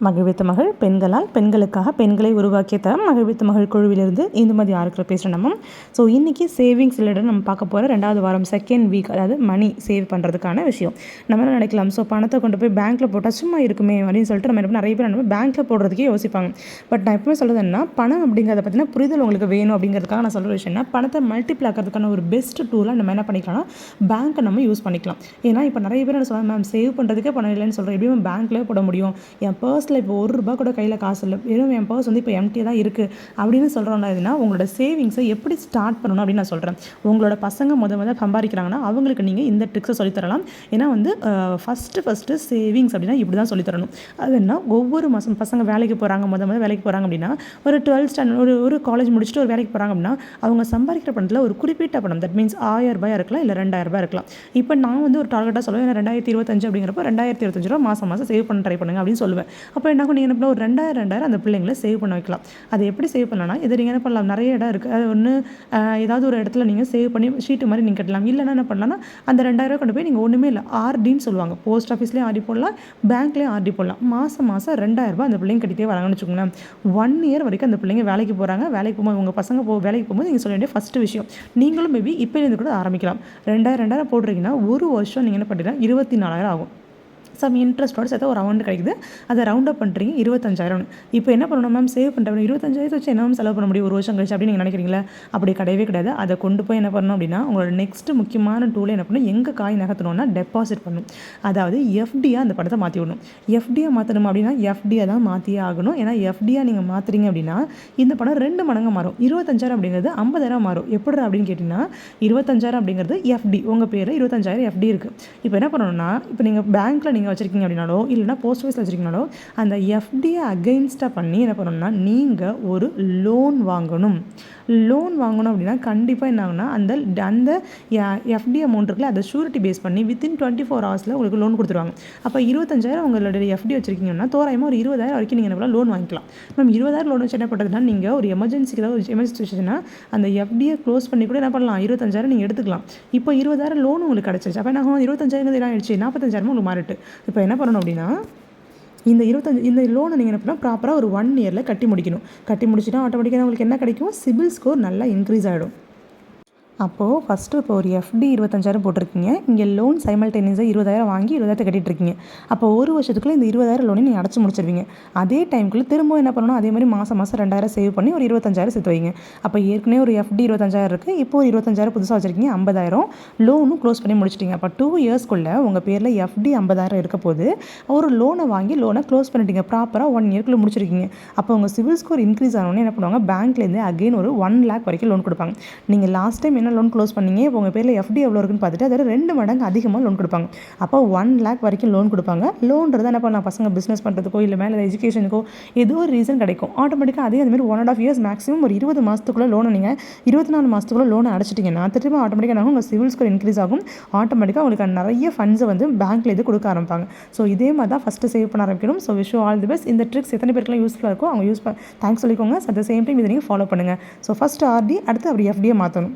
மகிழ்வித்த மகள் பெண்களால் பெண்களுக்காக பெண்களை உருவாக்கிய தரம் மகிழ்வித்த மகள் குழுவிலிருந்து இந்துமதி ஆறுக்கிற பேசுகிறோம் நம்ம. ஸோ இன்றைக்கி சேவிங்ஸ் ரிலேட்டட் நம்ம பார்க்க போகிற ரெண்டாவது வாரம் செகண்ட் வீக் அதாவது மணி சேவ் பண்ணுறதுக்கான விஷயம். நம்ம என்ன நினைக்கலாம்? ஸோ பணத்தை கொண்டு போய் பேங்க்கில் போட்டால் சும்மா இருக்குமே அப்படின்னு சொல்லிட்டு நம்ம என்ன நிறைய பேர் நம்ம பேங்க்கில் போடுறதுக்கே யோசிப்பாங்க. பட் நான் எப்பவுமே சொல்கிறது என்ன பணம் அப்படிங்கிறத பற்றின புரிதல் உங்களுக்கு வேணும் அப்படிங்கிறதுக்காக நான் சொல்கிற விஷயம் என்ன பணத்தை மல்டிப்ளை ஆக்கிறதுக்கான ஒரு பெஸ்ட் டூலாக நம்ம என்ன பண்ணிக்கலாம்னா பேங்க்கை நம்ம யூஸ் பண்ணிக்கலாம். ஏன்னா இப்போ நிறைய பேர் என்ன சொல்லுவாங்க மேம் சேவ் பண்ணுறதுக்கே பணம் இல்லைன்னு சொல்கிறேன் எப்படியும் பேங்க்லேயே போட முடியும். என் பர்ஸ் பர்ஸில் இப்போ ஒரு ரூபா கூட கையில் காசு இல்லை. வெறும் என் பர்ஸ் வந்து இப்போ எம்டி தான் இருக்குது அப்படின்னு சொல்கிறோம்னா எதுனா உங்களோட சேவிங்ஸை எப்படி ஸ்டார்ட் பண்ணணும் அப்படின்னு நான் சொல்கிறேன் உங்களோட பசங்க முத முத சம்பாதிக்கிறாங்கன்னா அவங்களுக்கு நீங்கள் இந்த ட்ரிக்ஸை சொல்லித்தரலாம் ஏன்னா வந்து ஃபஸ்ட்டு ஃபஸ்ட்டு சேவிங்ஸ் அப்படின்னா இப்படி தான் சொல்லித்தரணும் அது என்ன? ஒவ்வொரு மாதம் பசங்க வேலைக்கு போகிறாங்க முத முத வேலைக்கு போகிறாங்க அப்படின்னா ஒரு டுவெல்த் ஸ்டாண்டர்ட் ஒரு ஒரு காலேஜ் முடிச்சுட்டு ஒரு வேலைக்கு போகிறாங்க அப்படின்னா அவங்க சம்பாதிக்கிற பணத்தில் ஒரு குறிப்பிட்ட பணம் தட் மீன்ஸ் ஆயிரம் ரூபாய் இருக்கலாம் இல்லை ரெண்டாயிரம் ரூபாய் இருக்கலாம். இப்போ நான் வந்து ஒரு டார்கெட்டாக சொல்லுவேன் ரெண்டாயிரத்தி இருபத்தஞ்சு அப்படிங்கிறப்ப ரெண்டாயிரத்தி இருபத்தஞ்சு ரூபா மாதம் மாதம் சேவ் பண்ண ட்ரை பண்ணுங்க அப்படின்னு சொல்லுவேன். அப்போ என்ன நீங்கள் என்ன பண்ணலாம்? ஒரு ரெண்டாயிரம் ரெண்டாயிரம் அந்த பிள்ளைங்களை சேவ் பண்ண வைக்கலாம். அதை எப்படி சேவ் பண்ணலாம்னா இது நீங்கள் என்ன பண்ணலாம்? நிறைய இடம் இருக்குது அது ஒன்று ஏதாவது ஒரு இடத்துல நீங்கள் சேவ் பண்ணி ஷீட்டு மாதிரி நீங்கள் கட்டலாம். இல்லைன்னா என்ன பண்ணலாம்னா அந்த ரெண்டாயிரம் கொண்டு போய் நீங்கள் ஒன்றுமே இல்லை ஆர்டின்னு சொல்லுவாங்க. போஸ்ட் ஆஃபீஸ்லேயும் ஆர்டி போடலாம் பேங்க்லேயும் ஆர்டி போடலாம். மாதம் மாதம் ரெண்டாயிரரூபா அந்த பிள்ளைங்க கட்டிகிட்டே வராங்கன்னு வச்சுக்கோங்களேன். ஒன் இயர் வரைக்கும் அந்த பிள்ளைங்க வேலைக்கு போகிறாங்க வேலைக்கு போகும்போது உங்கள் பசங்க போ வேலைக்கு போகும்போது நீங்கள் சொல்ல வேண்டிய ஃபஸ்ட்டு விஷயம் நீங்களும் மேபி இப்போலேருந்து கூட ஆரம்பிக்கலாம். ரெண்டாயிரம் ரெண்டாயிரம் போடுறீங்கன்னா ஒரு வருஷம் நீங்கள் என்ன பண்ணுறீங்கன்னா இருபத்தி நாலாயிரம் ஆகும். சம் இன்ட்ரெஸ்ட்டோட சேர்த்து ஒரு அமௌண்ட் கிடைக்குது. அதை ரவுண்ட் அப் பண்ணுறீங்க இருபத்தஞ்சாயிரம். இப்போ என்ன பண்ணணும் மேம் சேவ் பண்ணுறேன் இருபத்தஞ்சாயிரத்து வச்சு என்ன மேம் செலவு பண்ண முடியும்? ஒரு வருஷம் கழிச்சு அப்படின்னு நீங்கள் நினைக்கிறீங்களா? அப்படி கிடையவே கிடையாது. அதை கொண்டு போய் என்ன பண்ணணும் அப்படின்னா உங்களோட நெக்ஸ்ட் முக்கியமான டூல் என்ன பண்ணணும்? எங்கே காய் நகர்த்தணும்னா டெபாசிட் பண்ணணும். அதாவது எஃப்டியாக அந்த படத்தை மாற்றி விடணும் எஃப்டியாக மாற்றணும் அப்படின்னா எஃப்டியாக தான் மாற்றியே ஆகணும். ஏன்னா எஃப்டியாக நீங்கள் மாற்றுறீங்க அப்படின்னா இந்த படம் ரெண்டு மடங்கு மாறும். இருபத்தஞ்சாயிரம் அப்படிங்கிறது ஐம்பதாயிரம் மாறும். எப்படி அப்படின்னு கேட்டிங்கன்னா இருபத்தஞ்சாயிரம் அப்படிங்கிறது எஃப்டி உங்கள் பேர் இருபத்தஞ்சாயிரம் எஃப்டி இருக்குது இப்போ என்ன பண்ணணும்னா இப்போ நீங்கள் பேங்க்கில் நீங்கள் நீங்கள் வச்சுருக்கீங்க அப்படின்னாலோ இல்லைனா போஸ்ட் ஆஃபீஸில் வச்சுருக்கீங்கனாலோ அந்த எஃப்டியை அகெயின்ஸ்டாக பண்ணி என்ன பண்ணணும்னா நீங்கள் ஒரு லோன் வாங்கணும். லோன் வாங்கணும் அப்படின்னா கண்டிப்பாக என்ன ஆகுனா அந்த அந்த எஃப்டி அமௌண்ட் இருக்குல்ல அதை ஷூரிட்டி பேஸ் பண்ணி வித்தின் டுவெண்ட்டி ஃபோர் ஹவர்ஸில் உங்களுக்கு லோன் கொடுத்துருவாங்க. அப்போ இருபத்தஞ்சாயிரம் உங்களுடைய எஃப்டி வச்சிருக்கீங்கன்னா தோராயமாக ஒரு இருபதாயிரம் வரைக்கும் நீங்கள் என்ன லோன் வாங்கிக்கலாம். மேம் இருபதாயிரம் லோன் வச்சு என்ன பண்ணுறதுனா நீங்கள் ஒரு எமர்ஜென்சிக்கு ஏதாவது ஒரு எமர்ஜென்சி வச்சுன்னா அந்த எஃப்டியை க்ளோஸ் பண்ணி கூட என்ன பண்ணலாம் இருபத்தஞ்சாயிரம் நீங்கள் எடுத்துக்கலாம். இப்போ இருபதாயிரம் லோன் உங்களுக்கு கிடச்சிருச்சு. அப்போ என்ன இருபத்தஞ்சாயிரம் என்ன ஆயிடுச்சு? நாற்பத்தஞ்சாயிரமும் உங்களுக்கு மாறிட்டு. இப்போ என்ன பண்ணணும் அப்படின்னா இந்த இருபத்தஞ்சு இந்த லோனை நீங்கள் என்ன பண்ணால் ப்ராப்பராக ஒரு ஒன் இயரில் கட்டி முடிக்கணும். கட்டி முடிச்சுட்டா ஆட்டோமேட்டிக்காக உங்களுக்கு என்ன கிடைக்கும்? சிபில் ஸ்கோர் நல்லா இன்க்ரீஸ் ஆகிடும் அப்போது ஃபஸ்ட்டு இப்போ ஒரு எஃப்டி இருபத்தஞ்சாயிரம் போட்டிருக்கீங்க. இங்கே லோன் சைமல்டேனியஸாக இருபதாயிரம் வாங்கி இருபதாயிரத்தை கட்டிட்டு இருக்கீங்க அப்போ ஒரு வருஷத்துக்குள்ளே இந்த இருபதாயிரம் லோனை நீங்கள் அடைச்சி முடிச்சிருவீங்க. அதே டைமுக்குள்ளே திரும்ப என்ன பண்ணணும்? அதே மாதிரி மாதம் மாதம் ரெண்டாயிரம் சேவ் பண்ணி ஒரு இருபத்தஞ்சாயிரம் சேர்த்து வைங்க. அப்போ ஏற்கனவே ஒரு எஃப்டி இருபத்தஞ்சாயிரம் இருக்குது இப்போ ஒரு இருபத்தஞ்சாயிரம் புதுசாக வச்சிருக்கீங்க. ஐம்பதாயிரம். லோனும் க்ளோஸ் பண்ணி முடிச்சிட்டிங்க. அப்போ டூ இயர்ஸ்க்குள்ளே உங்கள் பேரில் எஃப்டி ஐம்பதாயிரம் இருக்க போது ஒரு லோனை வாங்கி லோனை க்ளோஸ் பண்ணிட்டீங்க. ப்ராப்பராக ஒன் இயர்க்குள்ளே முடிச்சிருக்கீங்க. அப்போ உங்கள் சிவில் ஸ்கோர் இன்க்ரீஸ் ஆனோடனே என்ன பண்ணுவாங்க? பேங்க்லேருந்து அகெயின் ஒரு ஒன் லேக் வரைக்கும் லோன் கொடுப்பாங்க. நீங்கள் லாஸ்ட் டைம் என்ன லோன் க்ளோஸ் பண்ணீங்க? இப்போ உங்கள் பேரில் எஃப்டி எவ்வளோ இருக்குன்னு பார்த்துட்டு அதில் ரெண்டு மடங்கு அதிகமாக லோன் கொடுப்பாங்க. அப்போ ஒன் லேக் வரைக்கும் லோன் கொடுப்பாங்க. லோன்றது என்ன பண்ணலாம்? பசங்க பிஸ்னஸ் பண்ணுறதுக்கோ இல்லை மேலே எஜுகேஷனுக்கோ ஏதோ ஒரு ரீசன் கிடைக்கும். ஆட்டோமேட்டிக்காக அதே அதுமாதிரி one and half years maximum ஒரு இருபது மாதத்துக்குள்ளே லோனை நீங்கள் இருபத்தி நாலு மாதத்துக்குள்ளே லோனை அடைச்சிட்டிங்கன்னா திரும்ப ஆட்டோமேட்டிக்காக உங்கள் சிவில் ஸ்கோர் இன்க்ரீஸ் ஆகும். ஆட்டோமேட்டிக்காக உங்களுக்கு நிறைய ஃபண்ட்ஸை வந்து பேங்க்கில் இது கொடுக்க ஆரம்பிப்பாங்க. ஸோ இதே மாதிரி தான் ஃபஸ்ட்டு சேவ் பண்ண ஆரம்பிக்கணும். So wish all the best இந்த ட்ரிக்ஸ் எத்தனை பேருக்குலாம் யூஸ்ஃபுல்லாக இருக்கோ அவங்க யூஸ் தேங்க்ஸ் சொல்லிக்கோங்க. அட் த சேம் டைம் இதை நீங்கள் ஃபாலோ பண்ணுங்கள் ஸோ ஃபஸ்ட்டு ஆர்டி அடுத்து அப்படி எஃப்டியை மாற்றணும்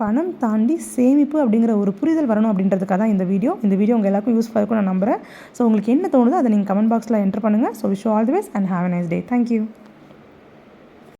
பணம் தாண்டி சேமிப்பு அப்படிங்கிற ஒரு புரிதல் வரணும் அப்படின்றதுக்காக தான் இந்த வீடியோ. இந்த வீடியோ உங்கள் எல்லாருக்கும் யூஸ்ஃபுல்லாக இருக்கும் நான் நம்புகிறேன் ஸோ உங்களுக்கு என்ன தோணுதோ அதை நீங்கள் கமெண்ட் பாக்ஸில் என்டர் பண்ணுங்கள் so wish all the best and have a nice day thank you